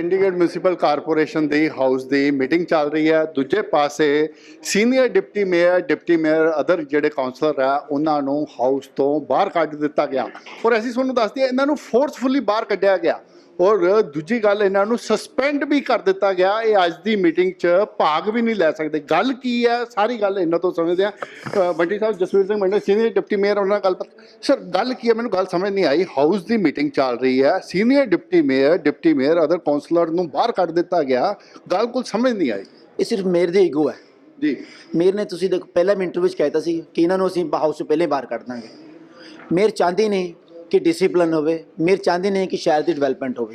Chandigarh municipal corporation ਦੀ house ਦੀ meeting ਚੱਲ ਰਹੀ ਹੈ। ਦੂਜੇ ਪਾਸੇ senior deputy mayor deputy mayor other ਜਿਹੜੇ ਕਾਉਂਸਲਰ ਆ, ਉਹਨਾਂ ਨੂੰ ਹਾਊਸ ਤੋਂ ਬਾਹਰ ਕੱਢ ਦਿੱਤਾ ਗਿਆ। ਔਰ ਅਸੀਂ ਤੁਹਾਨੂੰ ਦੱਸਦੀ ਇਹਨਾਂ ਨੂੰ ਫੋਰਸਫੁਲੀ ਬਾਹਰ ਕੱਢਿਆ ਗਿਆ। ਔਰ ਦੂਜੀ ਗੱਲ ਇਹਨਾਂ ਨੂੰ ਸਸਪੈਂਡ ਵੀ ਕਰ ਦਿੱਤਾ ਗਿਆ। ਇਹ ਅੱਜ ਦੀ ਮੀਟਿੰਗ 'ਚ ਭਾਗ ਵੀ ਨਹੀਂ ਲੈ ਸਕਦੇ। ਗੱਲ ਕੀ ਹੈ? ਸਾਰੀ ਗੱਲ ਇਹਨਾਂ ਤੋਂ ਸਮਝਦੇ ਆ ਬੰਟੀ ਸਾਹਿਬ Jasvir Singh Mandal senior deputy mayor ਉਹਨਾਂ ਨਾਲ ਗੱਲ ਸਰ ਗੱਲ ਕੀ ਹੈ? ਮੈਨੂੰ ਗੱਲ ਸਮਝ ਨਹੀਂ ਆਈ। ਹਾਊਸ ਦੀ ਮੀਟਿੰਗ ਚੱਲ ਰਹੀ ਹੈ। Senior deputy mayor deputy mayor other councillor ਨੂੰ ਬਾਹਰ ਕੱਢ ਦਿੱਤਾ ਗਿਆ। ਗੱਲ ਕੁਝ ਸਮਝ ਨਹੀਂ ਆਈ। ਇਹ ਸਿਰਫ ਮੇਰ ਦੀ ਈਗੋ ਹੈ। ਜੀ। ਮੇਰ ਨੇ ਤੁਸੀਂ ਦੇਖੋ ਪਹਿਲਾਂ ਵੀ ਇੰਟਰਵਿਊ ਵਿੱਚ ਕਹਿਤਾ ਸੀ ਕਿ ਇਹਨਾਂ ਨੂੰ ਅਸੀਂ ਹਾਊਸ ਤੋਂ ਪਹਿਲੇ ਬਾਹਰ ਕੱਢ ਦਾਂਗੇ। ਮੇਰ ਚਾਹੁੰਦੀ ਨਹੀਂ ਕਿ ਡਿਸਪਲਿਨ ਹੋਵੇ, ਮੇਰ ਚਾਹੁੰਦੇ ਨੇ ਕਿ ਸ਼ਹਿਰ ਦੀ ਡਿਵੈਲਪਮੈਂਟ ਹੋਵੇ।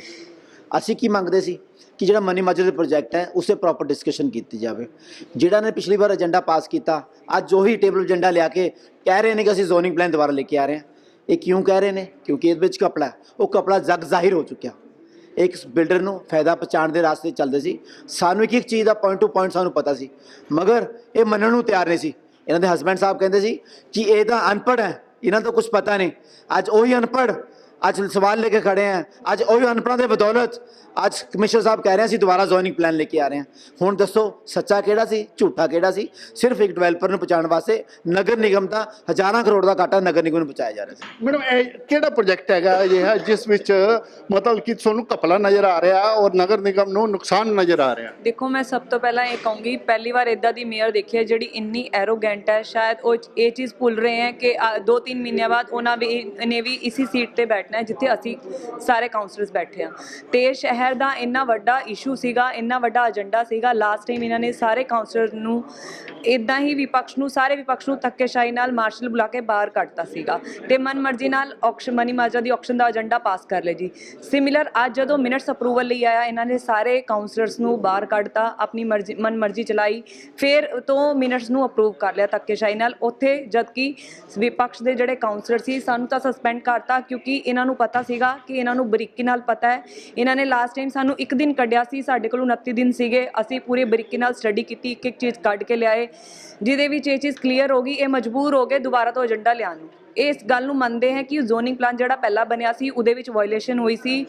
ਅਸੀਂ ਕੀ ਮੰਗਦੇ ਸੀ? ਕਿ ਜਿਹੜਾ ਮਨੀ ਮਾਜਰ ਦੇ ਪ੍ਰੋਜੈਕਟ ਹੈ, ਉਸੇ ਪ੍ਰੋਪਰ ਡਿਸਕਸ਼ਨ ਕੀਤੀ ਜਾਵੇ। ਜਿਹੜਾ ਨੇ ਪਿਛਲੀ ਵਾਰ ਏਜੰਡਾ ਪਾਸ ਕੀਤਾ, ਅੱਜ ਉਹੀ ਟੇਬਲ ਏਜੰਡਾ ਲਿਆ ਕੇ ਕਹਿ ਰਹੇ ਨੇ ਕਿ ਅਸੀਂ ਜ਼ੋਨਿੰਗ ਪਲਾਨ ਦੁਬਾਰਾ ਲੈ ਕੇ ਆ ਰਹੇ ਹਾਂ। ਇਹ ਕਿਉਂ ਕਹਿ ਰਹੇ ਨੇ? ਕਿਉਂਕਿ ਇਹਦੇ ਵਿੱਚ ਕਪੜਾ ਹੈ। ਉਹ ਕਪੜਾ ਜਗ ਜ਼ਾਹਿਰ ਹੋ ਚੁੱਕਿਆ। ਇੱਕ ਬਿਲਡਰ ਨੂੰ ਫਾਇਦਾ ਪਹੁੰਚਾਉਣ ਦੇ ਰਾਸਤੇ ਚੱਲਦੇ ਸੀ। ਸਾਨੂੰ ਇੱਕ ਇੱਕ ਚੀਜ਼ ਦਾ ਪੁਆਇੰਟ ਟੂ ਪੁਆਇੰਟ ਸਾਨੂੰ ਪਤਾ ਸੀ। ਮਗਰ ਇਹ ਮੰਨਣ ਨੂੰ ਤਿਆਰ ਨਹੀਂ ਸੀ। ਇਹਨਾਂ ਦੇ ਹਸਬੰਡ ਸਾਹਿਬ ਕਹਿੰਦੇ ਸੀ ਕਿ ਇਹ ਤਾਂ ਅਨਪੜ੍ਹ ਹੈ। ਇਹਨਾਂ ਤੋਂ ਕੁਝ ਪਤਾ ਨਹੀਂ। ਅੱਜ ਉਹੀ ਅਨਪੜ੍ਹ ਅੱਜ ਸਵਾਲ ਲੈ ਕੇ ਖੜੇ हैं ਅੱਜ ਉਹੀ ਅਨਪੜ੍ਹਾਂ ਦੇ ਬਦੌਲਤ ਅੱਜ ਕਮਿਸ਼ਨਰ ਸਾਹਿਬ ਕਹਿ ਰਹੇ ਸੀ ਦੁਬਾਰਾ ਜ਼ੋਨਿੰਗ ਪਲਾਨ ਲੈ ਕੇ ਆ ਰਹੇ ਹਾਂ ਹੁਣ ਦੱਸੋ ਸੱਚਾ ਕਿਹੜਾ ਸੀ ਝੂਠਾ ਕਿਹੜਾ ਸੀ? ਸਿਰਫ ਇੱਕ ਡਿਵੈਲਪਰ ਨੂੰ ਪਹੁੰਚਾਉਣ ਵਾਸਤੇ ਨਗਰ ਨਿਗਮ ਦਾ ਹਜ਼ਾਰਾਂ ਕਰੋੜ ਦਾ ਘਾਟਾ ਨਗਰ ਨਿਗਮ ਨੂੰ ਪਹੁੰਚਾਇਆ ਜਾ ਰਿਹਾ ਸੀ। ਮੈਡਮ ਇਹ ਕਿਹੜਾ ਪ੍ਰੋਜੈਕਟ ਹੈਗਾ ਇਹ? ਹੈ ਜਿਸ ਵਿੱਚ ਮਤਲਬ ਕਿ ਤੁਹਾਨੂੰ ਕਪਲਾ ਨਜ਼ਰ ਆ ਰਿਹਾ ਔਰ ਨਗਰ ਨਿਗਮ ਨੂੰ ਨੁਕਸਾਨ ਨਜ਼ਰ ਆ ਰਿਹਾ। ਦੇਖੋ ਮੈਂ ਸਭ ਤੋਂ ਪਹਿਲਾਂ ਇਹ ਕਹੂੰਗੀ ਪਹਿਲੀ ਵਾਰ ਇਦਾਂ ਦੀ ਮੇਅਰ ਦੇਖੀ ਹੈ ਜਿਹੜੀ ਇੰਨੀ ਐਰੋਗੈਂਟ ਹੈ। ਸ਼ਾਇਦ ਉਹ ਇਹ ਚੀਜ਼ ਭੁੱਲ ਰਹੇ ਹੈ ਕਿ 2-3 ਮਹੀਨਿਆਂ ਬਾਅਦ ਉਹਨਾਂ ਵੀ ਨੇ ਵੀ ਇਸੇ ਸੀਟ ਤੇ ਬੈਠਣਾ ਹੈ ਜਿੱਥੇ ਅਸੀਂ ਸਾਰੇ ਕਾਉਂਸਲਰਸ ਬੈਠੇ ਹਾਂ। ਤੇ ਸ਼ਹਿਰ ਦਾ ਇੰਨਾ ਵੱਡਾ ਇਸ਼ੂ ਸੀਗਾ, ਇੰਨਾ ਵੱਡਾ ਏਜੰਡਾ ਸੀਗਾ। ਲਾਸਟ ਟਾਈਮ ਇਹਨਾਂ ਨੇ ਸਾਰੇ ਕਾਉਂਸਲਰ ਨੂੰ ਇਦਾਂ ਹੀ ਵਿਪਕਸ਼ ਨੂੰ, ਸਾਰੇ ਵਿਪਕਸ਼ ਨੂੰ ਧੱਕੇਸ਼ਾਹੀ ਨਾਲ ਮਾਰਸ਼ਲ ਬੁਲਾ ਕੇ ਬਾਹਰ ਕੱਢਤਾ ਸੀਗਾ। ਤੇ ਮਨਮਰਜ਼ੀ ਨਾਲ ਆਕਸ਼ਨ ਮਨੀ ਮਾਜਰਾ ਦੀ ਆਕਸ਼ਨ ਦਾ ਏਜੰਡਾ ਪਾਸ ਕਰ ਲਿਆ ਜੀ। ਸਿਮਿਲਰ ਅੱਜ ਜਦੋਂ ਮਿੰਟਸ ਅਪਰੂਵਲ ਲਈ ਆਇਆ, ਇਹਨਾਂ ਨੇ ਸਾਰੇ ਕਾਉਂਸਲਰਸ ਨੂੰ ਬਾਹਰ ਕੱਢਤਾ, ਆਪਣੀ ਮਰਜ਼ੀ ਮਨਮਰਜ਼ੀ ਚਲਾਈ। ਫਿਰ ਤੋਂ ਮਿੰਟਸ ਨੂੰ ਅਪਰੂਵ ਕਰ ਲਿਆ ਧੱਕੇਸ਼ਾਹੀ ਨਾਲ। ਉੱਥੇ ਜਦਕਿ ਵਿਪਕਸ਼ ਦੇ ਜਿਹੜੇ ਕਾਉਂਸਲਰ ਸੀ, ਸਾਨੂੰ ਤਾਂ ਸਸਪੈਂਡ ਕਰਤਾ ਕਿਉਂਕਿ ਇਹਨਾਂ ਨੂੰ ਪਤਾ ਸੀਗਾ ਕਿ ਇਹਨਾਂ ਨੂੰ ਬਰੀਕੀ ਨਾਲ ਪਤਾ ਹੈ। ਇਹਨਾਂ ਨੇ ਲਾਸਟ ਟਾਈਮ ਸਾਨੂੰ ਇੱਕ ਦਿਨ ਕੱਢਿਆ ਸੀ, ਸਾਡੇ ਕੋਲ 29 ਦਿਨ ਸੀਗੇ। ਅਸੀਂ ਪੂਰੇ ਬਰੀਕੀ ਨਾਲ ਸਟੱਡੀ ਕੀਤੀ ਇੱਕ ਇੱਕ ਚੀਜ਼ ਕੱਢ ਕੇ ਲਿਆਏ। ਜਿਹਦੇ ਵਿੱਚ ਇਹ ਚੀਜ਼ ਕਲੀਅਰ ਹੋ ਗਈ, ਇਹ ਮਜਬੂਰ ਹੋ ਗਏ ਦੁਬਾਰਾ ਤੋਂ ਏਜੰਡਾ ਲਿਆਉਣ ਨੂੰ। ਇਹ ਇਸ ਗੱਲ ਨੂੰ ਮੰਨਦੇ ਹੈ ਕਿ ਜ਼ੋਨਿੰਗ ਪਲਾਨ ਜਿਹੜਾ ਪਹਿਲਾਂ ਬਣਿਆ ਸੀ, ਉਹਦੇ ਵਿੱਚ ਵਾਇਓਲੇਸ਼ਨ ਹੋਈ ਸੀ।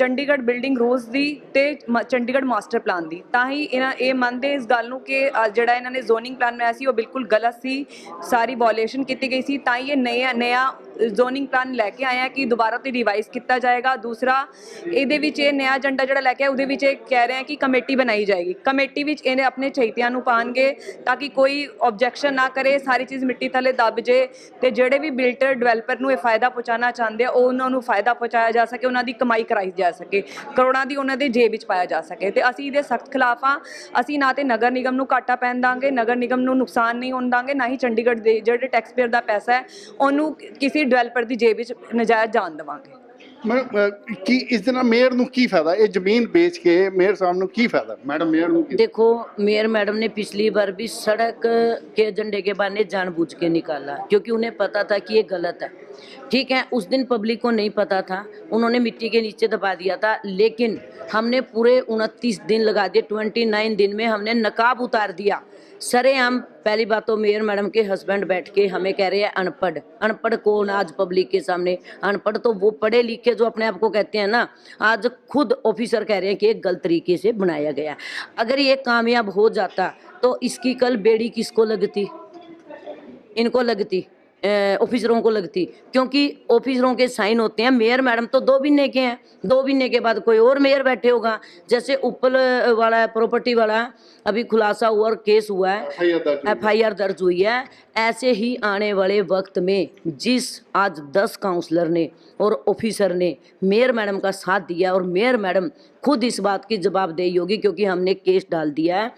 ਚੰਡੀਗੜ੍ਹ ਬਿਲਡਿੰਗ ਰੋਜ਼ ਦੀ ਤੇ ਮ- ਚੰਡੀਗੜ੍ਹ ਮਾਸਟਰ ਪਲਾਨ ਦੀ। ਤਾਂ ਹੀ ਇਹਨਾਂ, ਇਹ ਮੰਨਦੇ ਇਸ ਗੱਲ ਨੂੰ ਕਿ ਜਿਹੜਾ ਇਹਨਾਂ ਨੇ ਜ਼ੋਨਿੰਗ ਪਲਾਨ ਬਣਾਇਆ ਸੀ, ਉਹ ਬਿਲਕੁਲ ਗਲਤ ਸੀ। ਸਾਰੀ ਵਾਇਓਲੇਸ਼ਨ ਕੀਤੀ ਗਈ ਸੀ। ਤਾਂ ਹੀ ਇਹ ਨਇਆ ਨਇਆ ਜ਼ੋਨਿੰਗ ਪਲਾਨ ਲੈ ਕੇ ਆਇਆ ਕਿ ਦੁਬਾਰਾ ਤੇ ਰਿਵਾਈਜ਼ ਕੀਤਾ ਜਾਏਗਾ। ਦੂਸਰਾ, ਇਹਦੇ ਵਿੱਚ ਇਹ ਨਇਆ ਏਜੰਡਾ ਜਿਹੜਾ ਲੈ ਕੇ ਆਇਆ, ਉਹਦੇ ਵਿੱਚ ਇਹ ਕਹਿ ਰਹੇ ਆ ਕਿ ਕਮੇਟੀ ਬਣਾਈ ਜਾਏਗੀ। ਕਮੇਟੀ ਵਿੱਚ ਇਹਨੇ ਆਪਣੇ ਚਹਿਤਿਆਂ ਨੂੰ ਪਾਣਗੇ ਤਾਂ ਕਿ ਕੋਈ ਆਬਜੈਕਸ਼ਨ ਨਾ ਕਰੇ, ਸਾਰੀ ਚੀਜ਼ ਮਿੱਟੀ ਥੱਲੇ ਦੱਬ ਜੇ ਤੇ ਜਿਹੜੇ ਵੀ ਬਿਲਡਰ ਡਿਵੈਲਪਰ ਨੂੰ ਇਹ ਫਾਇਦਾ ਪਹੁੰਚਾਉਣਾ ਚਾਹੁੰਦੇ ਆ, ਉਹ ਉਹਨਾਂ ਨੂੰ ਫਾਇਦਾ ਪਹੁੰਚਾਇਆ ਜਾ ਸਕੇ, ਉਹਨਾਂ ਦੀ ਕਮਾਈ ਕਰਾਈ ਜਾ ਸਕੇ, ਕਰੋੜਾਂ ਦੀ ਉਹਨਾਂ ਦੇ ਜੇਬ ਵਿੱਚ ਪਾਇਆ ਜਾ ਸਕੇ ਤੇ ਅਸੀਂ ਇਹਦੇ ਸਖਤ ਖਿਲਾਫ ਆ ਅਸੀਂ ਨਾ ਤੇ ਨਗਰ ਨਿਗਮ ਨੂੰ ਘਾਟਾ ਪੈਣ ਦਾਂਗੇ, ਨਗਰ ਨਿਗਮ ਨੂੰ ਨੁਕਸਾਨ ਨਹੀਂ ਹੋਣ ਦਾਂਗੇ, ਨਾ ਹੀ ਚੰਡੀਗੜ੍ਹ ਦੇ ਜਿਹੜੇ ਟੈਕਸ ਪੇਅਰ ਦਾ ਪੈਸਾ ਹੈ, ਉਹਨੂੰ ਕਿਸੇ ਡਿਵੈਲਪਰ ਦੀ ਜੇਬ ਵਿੱਚ ਨਜਾਇਜ਼ ਜਾਣ ਦੇਵਾਂਗੇ। ਮੈਡਮ ਅਹ, ਕੀ ਇਸ ਦੇ ਨਾਲ ਮੇਅਰ ਨੂੰ ਕੀ ਫਾਇਦਾ ਇਹ ਜ਼ਮੀਨ ਵੇਚ ਕੇ ਮੇਅਰ ਸਾਹਿਬ ਨੂੰ ਕੀ ਫਾਇਦਾ ਮੈਡਮ ਮੇਅਰ ਨੂੰ ਕੀ देखो मेयर मैडम ने पिछली बार भी सड़क के एजेंडे के बहाने जानबूझ के निकाला क्योंकि उन्हें पता था कि ये गलत है ठीक है उस दिन पब्लिक को नहीं पता था उन्होंने मिट्टी के नीचे दबा दिया था लेकिन हमने पूरे उनतीस दिन लगा दिए ट्वेंटी नाइन दिन में हमने नकाब उतार दिया सरे हम पहली बात तो मेयर मैडम के हस्बैंड बैठ के हमें कह रहे हैं अनपढ़ अनपढ़ कौन आज पब्लिक के सामने अनपढ़ तो वो पढ़े लिखे जो अपने आप को कहते हैं ना आज खुद ऑफिसर कह रहे हैं कि ये गलत तरीके से बनाया गया है अगर ये कामयाब हो जाता तो इसकी कल बेड़ी किसको लगती इनको लगती अ, ऑफिसरों को लगती। क्योंकि ऑफिसरों के साइन होते हैं। मेयर मैडम तो दो महीने के हैं। दो महीने के बाद कोई और मेयर बैठे होगा। जैसे उपल वाला प्रॉपर्टी वाला। अभी खुलासा हुआ और केस हुआ है। FIR दर्ज हुई है। एफ़ आई आर दर्ज हुई है। ऐसे ही आने वाले वक्त में जिस आज दस काउंसलर ने और ऑफिसर ने मेयर मैडम का साथ दिया और मेयर मैडम खुद इस बात की जवाबदेही होगी क्योंकि हमने केस डाल दिया है।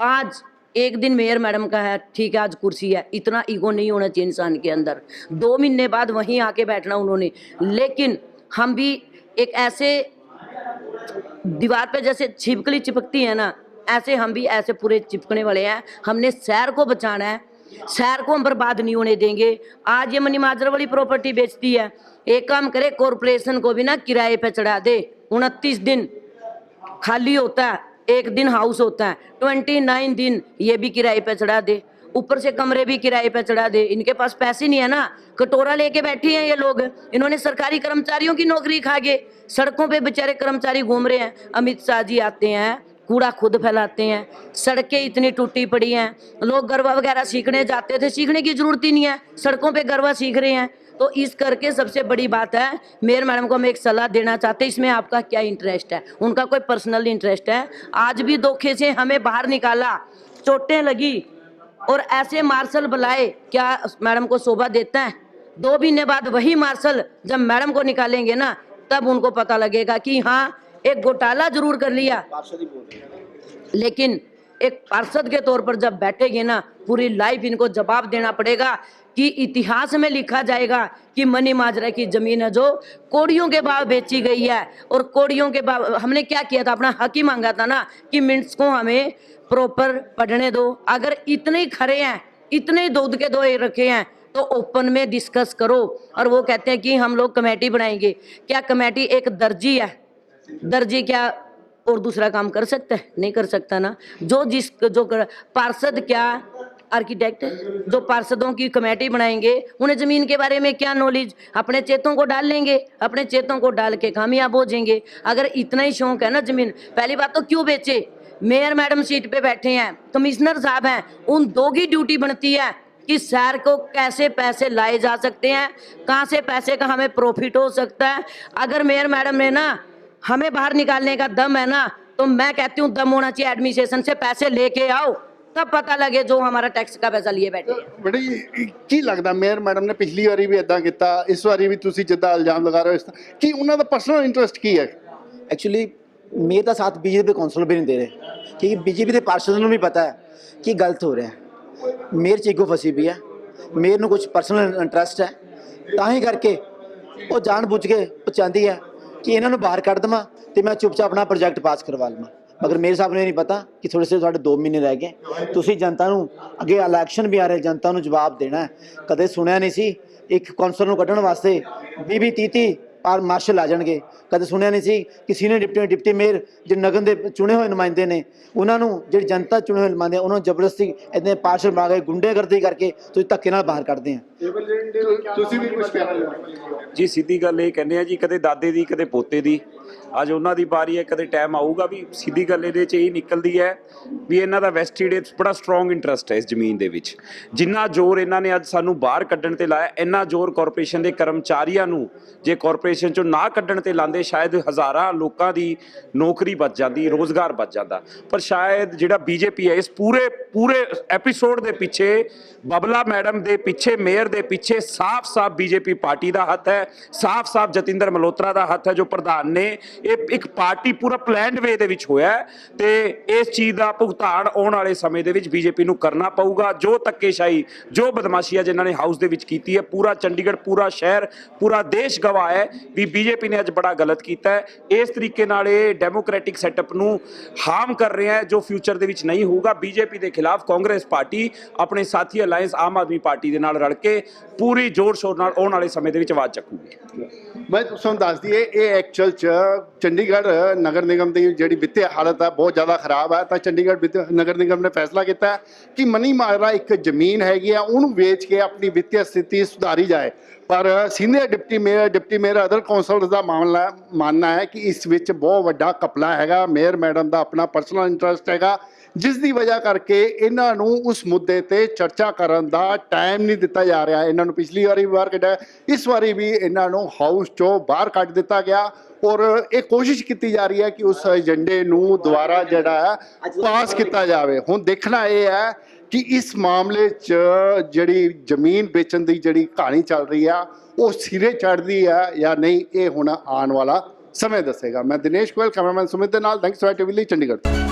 आज एक दिन मेयर मैडम का है, ठीक है, आज कुर्सी है। इतना ईगो नहीं होना चाहिए इंसान के अंदर। दो महीने बाद वहीं आके बैठना उन्होंने। लेकिन हम भी एक ऐसे दीवार पे जैसे छिपकली चिपकती है ना, ऐसे हम भी ऐसे पूरे चिपकने वाले हैं। हमने शहर को बचाना है। शहर को हम बर्बाद नहीं होने देंगे। आज ये मनी माजरा वाली प्रॉपर्टी बेचती है। एक काम करे कॉरपोरेशन को भी ना किराए पे चढ़ा दे। उनतीस दिन खाली होता है। एक दिन हाउस होता है ट्वेंटी नाइन दिन ये भी किराए पे चढ़ा दे, ऊपर से कमरे भी किराए पे चढ़ा दे। इनके पास पैसे नहीं है ना, कटोरा लेके बैठे हैं ये लोग। इन्होंने सरकारी कर्मचारियों की नौकरी खा गए सड़कों पे बेचारे कर्मचारी घूम रहे हैं। अमित शाह जी आते हैं, कूड़ा खुद फैलाते हैं, सड़कें इतनी टूटी पड़ी हैं। लोग गरबा वगैरह सीखने जाते थे, सीखने की ज़रूरत ही नहीं है। सड़कों पे गरबा सीख रहे हैं। तो इस करके सबसे बड़ी बात है, मेयर मैडम को हम एक सलाह देना चाहते हैं, इसमें आपका क्या इंटरेस्ट है? उनका कोई पर्सनल इंटरेस्ट है? आज भी धोखे से हमें बाहर निकाला, चोटें लगी, और ऐसे मार्शल बुलाए, क्या मैडम को शोभा देता है? दो महीने बाद वही मार्शल जब मैडम को निकालेंगे ना, तब उनको पता लगेगा कि हाँ एक घोटाला ज़रूर कर लिया। लेकिन एक पार्षद के तौर पर जब बैठेंगे ना, पूरी लाइफ इनको जवाब देना पड़ेगा कि इतिहास में लिखा जाएगा कि मनी माजरा की ज़मीन है जो कोड़ियों के भाव बेची गई है। और कोड़ियों के भाव हमने क्या किया था? अपना हक ही मांगा था ना कि मिनट्स को हमें प्रॉपर पढ़ने दो। अगर इतने खरे हैं इतने दूध के दो रखे हैं तो ओपन में डिस्कस करो। और वो कहते हैं कि हम लोग कमेटी बनाएँगे। क्या कमेटी एक दर्जी है? दर्जी क्या और दूसरा काम कर सकता है? नहीं कर सकता ना। जो जिस जो कर, पार्षद क्या आर्किटेक्ट जो पार्षदों की कमेटी बनाएँगे, उन्हें ज़मीन के बारे में क्या नॉलेज अपने चेतों को डाल लेंगे, अपने चेतों को डाल के कामयाब हो जाएँगे। अगर इतना ही शौक है ना ज़मीन, पहली बात तो क्यों बेचे? मेयर मैडम सीट पे बैठे हैं कमिश्नर साहब हैं, उन दो की ड्यूटी बनती है कि शहर को कैसे पैसे लाए जा सकते हैं, कहाँ से पैसे का हमें प्रॉफिट हो सकता है। अगर मेयर मैडम ने ना हमें बाहर निकालने का दम है ना तो मैं कहती हूँ दम होना चाहिए एडमिनिस्ट्रेशन से पैसे लेके आओ। तब पता लगे जो हमारा टैक्स का पैसा लिए बैठे हैं ਬੜੀ ਕੀ ਲੱਗਦਾ ਮੇਅਰ ਮੈਡਮ ਨੇ ਪਿਛਲੀ ਵਾਰੀ ਵੀ ਇਦਾਂ ਕੀਤਾ ਇਸ ਵਾਰੀ ਵੀ ਤੁਸੀਂ ਜਿੱਦਾਂ ਇਲਜ਼ਾਮ ਲਗਾ ਰਹੇ ਹੋ ਇਸ ਤਰ੍ਹਾਂ ਕੀ ਉਹਨਾਂ ਦਾ ਪਰਸਨਲ ਇੰਟਰਸਟ ਕੀ ਹੈ ਐਕਚੁਅਲੀ ਮੇਰੇ ਤਾਂ ਸਾਥ ਬੀਜੇਪੀ ਕੌਂਸਲ ਵੀ ਨਹੀਂ ਦੇ ਰਹੇ ਕਿਉਂਕਿ ਬੀਜੇਪੀ ਦੇ ਪਾਰਸ਼ਦ ਨੂੰ ਵੀ ਪਤਾ ਹੈ ਕਿ ਗਲਤ ਹੋ ਰਿਹਾ ਹੈ ਮੇਰ ਚ ਈਗੋ ਫਸੀ ਵੀ ਹੈ ਮੇਰ ਨੂੰ ਕੁਝ ਪਰਸਨਲ ਇੰਟਰਸਟ ਹੈ ਤਾਂ ਹੀ ਕਰਕੇ ਉਹ ਜਾਣ ਬੁੱਝ ਕੇ ਉਹ ਚਾਹੁੰਦੀ ਹੈ ਕਿ ਇਹਨਾਂ ਨੂੰ ਬਾਹਰ ਕੱਢ ਦੇਵਾਂ ਤੇ ਮੈਂ ਚੁੱਪਚਾਪ ਆਪਣਾ ਪ੍ਰੋਜੈਕਟ ਪਾਸ ਕਰਵਾ ਲਵਾਂ ਮਗਰ ਮੇਰੇ ਸਾਹਿਬ ਨੂੰ ਇਹ ਨਹੀਂ ਪਤਾ ਕਿ ਥੋੜੇ ਸੇ ਤੁਹਾਡੇ 2 ਮਹੀਨੇ ਰਹਿ ਗਏ। ਤੁਸੀਂ ਜਨਤਾ ਨੂੰ ਅੱਗੇ ਇਲੈਕਸ਼ਨ ਵੀ ਆ ਰਹੇ ਜਨਤਾ ਨੂੰ ਜਵਾਬ ਦੇਣਾ ਕਦੇ ਸੁਣਿਆ ਨਹੀਂ ਸੀ ਇੱਕ ਕੌਂਸਲ ਨੂੰ ਕੱਢਣ ਵਾਸਤੇ 20 20 30 ਪਰ ਮਾਰਸ਼ਲ ਆ ਜਾਣਗੇ। ਕਦੇ ਸੁਣਿਆ ਨਹੀਂ ਸੀ ਕਿ ਸੀਨੀਅਰ ਡਿਪਟੀ ਡਿਪਟੀ ਮੇਅਰ ਜਿਹੜੇ ਨਗਨ ਦੇ ਚੁਣੇ ਹੋਏ ਨੁਮਾਇੰਦੇ ਨੇ ਉਹਨਾਂ ਨੂੰ ਜਿਹੜੀ ਜਨਤਾ ਚੁਣੇ ਹੋਏ ਨੁਮਾਇੰਦੇ ਉਹਨਾਂ ਨੂੰ ਜ਼ਬਰਦਸਤੀ ਇਦਾਂ ਪਾਰਸ਼ਲ ਬਣਾ ਕੇ ਗੁੰਡੇਗਰਦੀ ਕਰਕੇ ਤੁਸੀਂ ਧੱਕੇ ਨਾਲ ਬਾਹਰ ਕੱਢਦੇ ਆ। ਤੁਸੀਂ ਵੀ ਕੁਝ ਕਹਿਣਾ ਜੀ ਸਿੱਧੀ ਗੱਲ ਇਹ ਕਹਿੰਦੇ ਆ ਜੀ ਕਦੇ ਦਾਦੇ ਦੀ ਕਦੇ ਪੋਤੇ ਦੀ। ਅੱਜ ਉਹਨਾਂ ਦੀ ਵਾਰੀ ਹੈ, ਕਦੇ ਟਾਈਮ ਆਊਗਾ ਵੀ ਸਿੱਧੀ ਗੱਲ ਇਹਦੇ ਚ ਇਹ ਨਿਕਲਦੀ ਹੈ ਵੀ ਇਹਨਾਂ ਦਾ ਵੈਸਟਿਡ ਬੜਾ ਸਟਰੋਂਗ ਇੰਟਰਸਟ ਹੈ ਇਸ ਜ਼ਮੀਨ ਦੇ ਵਿੱਚ। ਜਿੰਨਾ ਜ਼ੋਰ ਇਹਨਾਂ ਨੇ ਅੱਜ ਸਾਨੂੰ ਬਾਹਰ ਕੱਢਣ ਤੇ ਲਾਇਆ, ਇੰਨਾ ਜ਼ੋਰ ਕਾਰਪੋਰੇਸ਼ਨ ਦੇ ਕਰਮਚਾਰੀਆਂ ਨੂੰ ਜੇ ਕਾਰਪੋਰੇਸ਼ਨ ਚੋਂ ਨਾ ਕੱਢਣ ਤੇ ਲਾਉਂਦੇ, ਸ਼ਾਇਦ ਹਜ਼ਾਰਾਂ ਲੋਕਾਂ ਦੀ ਨੌਕਰੀ ਬਚ ਜਾਂਦੀ, ਰੋਜ਼ਗਾਰ ਬਚ ਜਾਂਦਾ। ਪਰ ਸ਼ਾਇਦ ਜਿਹੜਾ ਬੀਜੇਪੀ ਹੈ, ਇਸ ਪੂਰੇ ਪੂਰੇ ਐਪੀਸੋਡ ਦੇ ਪਿੱਛੇ, ਬਬਲਾ ਮੈਡਮ ਦੇ ਪਿੱਛੇ, ਮੇਅਰ ਦੇ ਪਿੱਛੇ ਸਾਫ਼-ਸਾਫ਼ ਬੀਜੇਪੀ ਪਾਰਟੀ ਦਾ ਹੱਥ ਹੈ, ਸਾਫ਼-ਸਾਫ਼ ਜਤਿੰਦਰ ਮਲਹੋਤਰਾ ਦਾ ਹੱਥ ਹੈ, ਜੋ ਪ੍ਰਧਾਨ ਨੇ ਇਹ ਇੱਕ ਪਾਰਟੀ ਪੂਰਾ ਪਲਾਨਡ ਵੇ ਦੇ ਵਿੱਚ ਹੋਇਆ ਹੈ ਤੇ ਇਸ ਚੀਜ਼ ਦਾ ਭੁਗਤਾਨ ਆਉਣ ਵਾਲੇ ਸਮੇਂ ਦੇ ਵਿੱਚ ਬੀਜੇਪੀ ਨੂੰ ਕਰਨਾ ਪਊਗਾ। ਜੋ ਧੱਕੇਸ਼ਾਹੀ, ਜੋ ਬਦਮਾਸ਼ੀਆ ਜਿਨ੍ਹਾਂ ਨੇ ਹਾਊਸ ਦੇ ਵਿੱਚ ਕੀਤੀ ਹੈ, ਪੂਰਾ ਚੰਡੀਗੜ੍ਹ, ਪੂਰਾ ਸ਼ਹਿਰ, ਪੂਰਾ ਦੇਸ਼ ਗਵਾਹ ਹੈ ਵੀ ਬੀਜੇਪੀ ਨੇ ਅੱਜ ਬੜਾ ਗਲਤ ਕੀਤਾ ਹੈ। ਇਸ ਤਰੀਕੇ ਨਾਲ ਇਹ ਡੈਮੋਕ੍ਰੈਟਿਕ ਸੈਟਅਪ ਨੂੰ ਹਾਰਮ ਕਰ ਰਿਹਾ ਹੈ, ਜੋ ਫਿਊਚਰ ਦੇ ਵਿੱਚ ਨਹੀਂ ਹੋਊਗਾ। ਬੀਜੇਪੀ ਦੇ ਖਿਲਾਫ ਕਾਂਗਰਸ ਪਾਰਟੀ ਆਪਣੇ ਸਾਥੀ ਅਲਾਈਅੰਸ ਆਮ ਆਦਮੀ ਪਾਰਟੀ ਦੇ ਨਾਲ ਰਲ ਕੇ ਪੂਰੀ ਜ਼ੋਰ ਸ਼ੋਰ ਨਾਲ ਆਉਣ ਵਾਲੇ ਸਮੇਂ ਦੇ ਵਿੱਚ ਆਵਾਜ਼ ਚੱਕੂਗੀ। ਮੈਂ ਤੁਹਾਨੂੰ ਦੱਸ ਦਈਏ, ਇਹ ਐਕਚੁਅਲ ਚ ਚੰਡੀਗੜ੍ਹ ਨਗਰ ਨਿਗਮ ਦੀ ਜਿਹੜੀ ਵਿੱਤੀ ਹਾਲਤ ਹੈ ਬਹੁਤ ਜ਼ਿਆਦਾ ਖਰਾਬ ਹੈ ਤਾਂ ਚੰਡੀਗੜ੍ਹ ਵਿੱਤ ਨਗਰ ਨਿਗਮ ਨੇ ਫੈਸਲਾ ਕੀਤਾ ਕਿ ਮਨੀ ਮਾਰਾ ਇੱਕ ਜ਼ਮੀਨ ਹੈਗੀ ਆ, ਉਹਨੂੰ ਵੇਚ ਕੇ ਆਪਣੀ ਵਿੱਤੀ ਸਥਿਤੀ ਸੁਧਾਰੀ ਜਾਏ। ਪਰ senior deputy mayor deputy mayor other councillor ਦਾ ਮਾਮਲਾ ਮੰਨਣਾ ਹੈ ਕਿ ਇਸ ਵਿੱਚ ਬਹੁਤ ਵੱਡਾ ਕਪਲਾ ਹੈਗਾ। ਮੇਅਰ ਮੈਡਮ ਦਾ ਆਪਣਾ ਪਰਸਨਲ ਇੰਟਰਸਟ ਹੈਗਾ। ਜਿਸ ਦੀ ਵਜ੍ਹਾ ਕਰਕੇ ਇਹਨਾਂ ਨੂੰ ਉਸ ਮੁੱਦੇ ਤੇ ਚਰਚਾ ਕਰਨ ਦਾ ਟਾਈਮ ਨਹੀਂ ਦਿੱਤਾ ਜਾ ਰਿਹਾ। ਇਹਨਾਂ ਨੂੰ ਪਿਛਲੀ ਵਾਰੀ ਵੀ ਬਾਹਰ ਕੱਢਿਆ, ਇਸ ਵਾਰੀ ਵੀ ਇਹਨਾਂ ਨੂੰ ਹਾਊਸ ਚੋਂ ਬਾਹਰ ਕੱਢ ਦਿੱਤਾ ਗਿਆ ਔਰ ਇਹ ਕੋਸ਼ਿਸ਼ ਕੀਤੀ ਜਾ ਰਹੀ ਹੈ ਕਿ ਉਸ ਏਜੰਡੇ ਨੂੰ ਦੁਬਾਰਾ ਜਿਹੜਾ ਹੈ ਪਾਸ ਕੀਤਾ ਜਾਵੇ। ਹੁਣ ਦੇਖਣਾ ਇਹ ਹੈ ਕਿ ਇਸ ਮਾਮਲੇ 'ਚ ਜਿਹੜੀ ਜ਼ਮੀਨ ਵੇਚਣ ਦੀ ਜਿਹੜੀ ਕਹਾਣੀ ਚੱਲ ਰਹੀ ਆ, ਉਹ ਸਿਰੇ ਚੜ੍ਹਦੀ ਆ ਜਾਂ ਨਹੀਂ, ਇਹ ਹੁਣ ਆਉਣ ਵਾਲਾ ਸਮੇਂ ਦੱਸੇਗਾ। ਮੈਂ ਦਿਨੇਸ਼ ਗੋਇਲ, ਕੈਮਰਾਮੈਨ ਸੁਮਿਤ ਦੇ ਨਾਲ ਥੈਂਕਸ ਫॉर ਟੀਵੀ ਲਈ ਚੰਡੀਗੜ੍ਹ